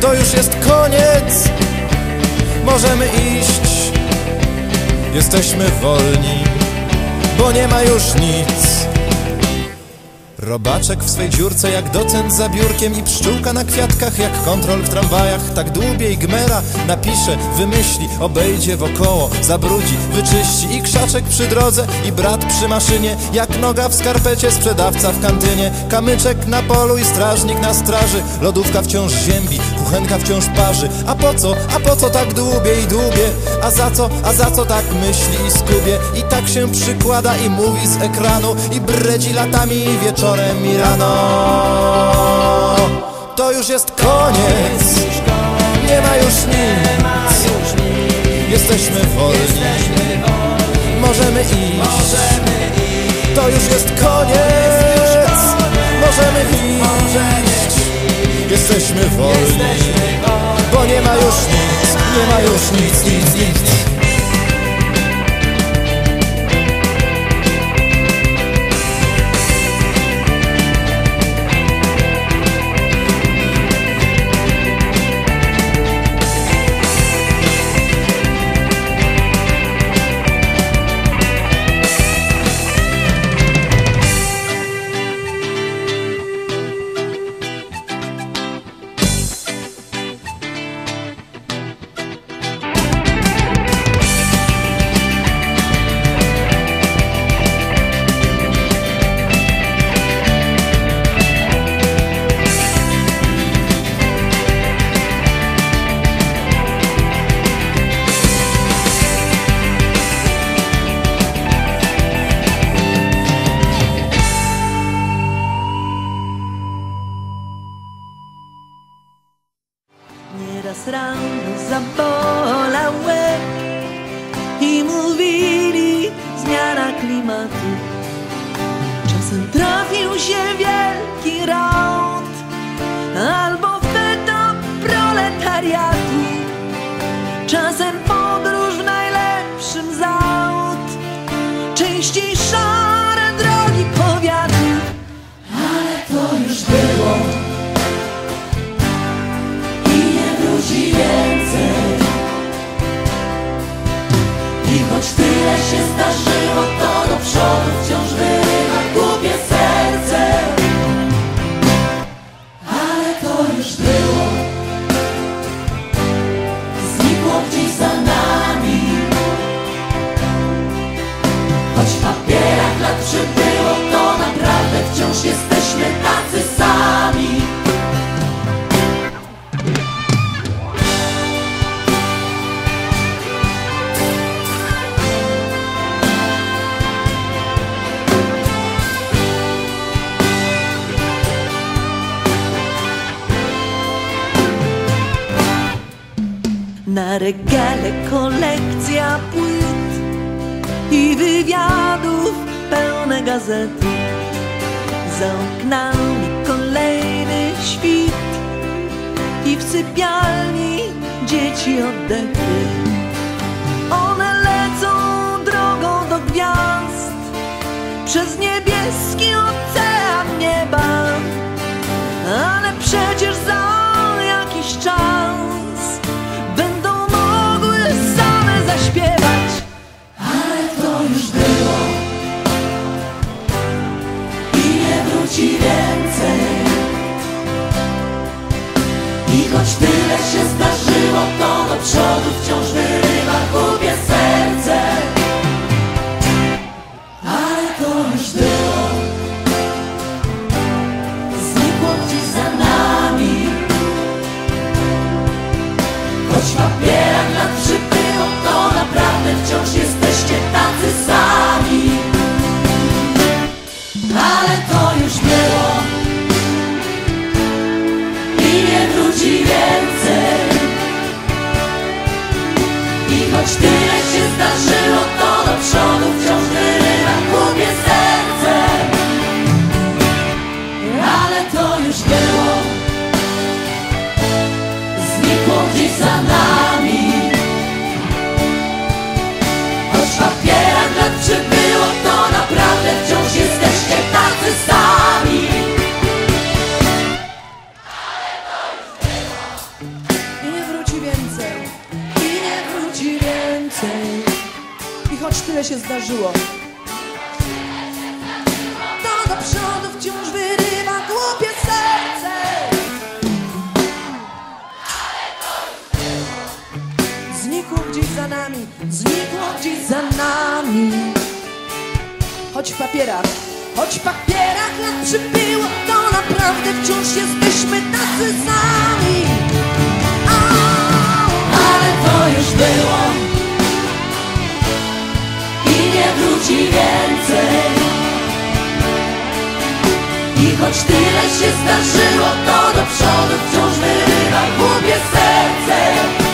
To już jest koniec, możemy iść. Jesteśmy wolni, bo nie ma już nic. Robaczek w swej dziurce jak docent za biurkiem i pszczółka na kwiatkach jak kontrol w tramwajach tak dłubie i gmera napisze, wymyśli, obejdzie wokoło, zabrudzi, wyczyści i krzaczek przy drodze i brat przy maszynie jak noga w skarpecie, sprzedawca w kantynie kamyczek na polu i strażnik na straży lodówka wciąż ziębi, kuchenka wciąż parzy a po co, a po co tak dłubie i dłubie a za co, a za co tak myśli i skubie? I tak się przykłada i mówi z ekranu i bredzi latami wieczorem i rano. To już jest koniec. Nie ma już nic. Jesteśmy wolni. Możemy iść. To już jest koniec. Możemy iść Jesteśmy wolni Bo nie ma już nic Nie ma już nic, nic, nic. Nieraz klimatu. Czasem trafił się wielki rąd albo feta proletariatu. Czasem podróż w najlepszym z częściej choć tyle się zdarzyło, to do przodu wciąż wyrywa głupie serce. Ale to już było, znikło gdzieś za nami. Choć w papierach lat przybyło, to naprawdę wciąż jesteśmy Na regale kolekcja płyt i wywiadów pełne gazety. Za oknami kolejny świt i w sypialni dzieci oddechy. One lecą drogą do gwiazd przez niebieski ocean I choć tyle się już było Znikło gdzieś za nami. Choć papierach lat przybyło, to naprawdę wciąż jesteście tacy sami. I nie wróci więcej, i nie wróci więcej. I choć tyle się zdarzyło, choć w papierach, choć w papierach lat przybyło, to naprawdę wciąż jesteśmy tacy sami. Ale to już było i nie wróci więcej. I choć tyle się zdarzyło, to do przodu wciąż wyrywa głupie serce.